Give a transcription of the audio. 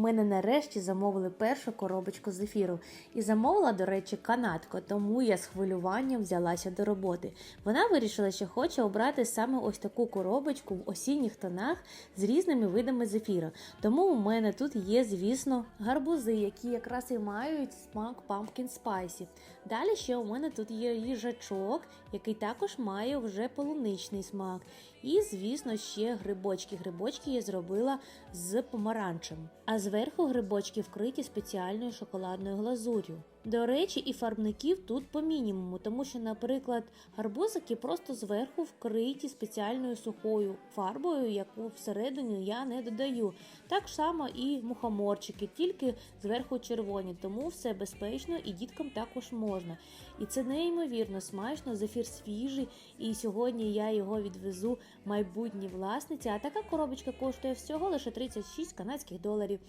Мене нарешті замовили першу коробочку зефіру. І замовила, до речі, канадку, тому я з хвилюванням взялася до роботи. Вона вирішила, що хоче обрати саме ось таку коробочку в осінніх тонах з різними видами зефіру. Тому у мене тут є, звісно, гарбузи, які якраз і мають смак pumpkin spicy. Далі ще у мене тут є їжачок, який також має вже полуничний смак. І, звісно, ще грибочки. Грибочки я зробила з помаранчем. А зверху грибочки вкриті спеціальною шоколадною глазур'ю. До речі, і фарбників тут по мінімуму, тому що, наприклад, гарбузики просто зверху вкриті спеціальною сухою фарбою, яку всередині я не додаю. Так само і мухоморчики, тільки зверху червоні, тому все безпечно і діткам також можна. І це неймовірно смачно, зефір свіжий, і сьогодні я його відвезу майбутній власниці. А така коробочка коштує всього лише 36 канадських доларів.